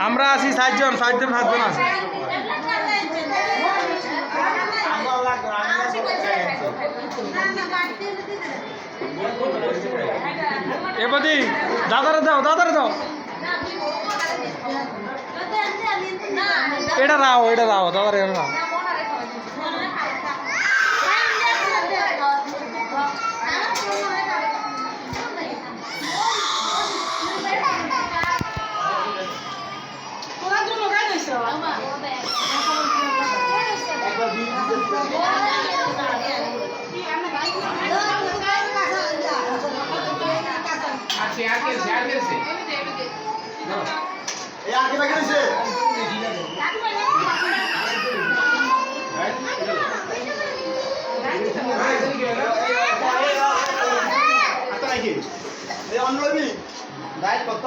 আমরা আছি সাতজন সাতজন সাতজন আছে। এবাদি দাদারে দাও দাদারে দাও। এটা রাও এটা রাও দাদারে রাও আছে আর কেছে আর কেছে এই আগে বাকি রয়েছে? অন্য রাইট কত?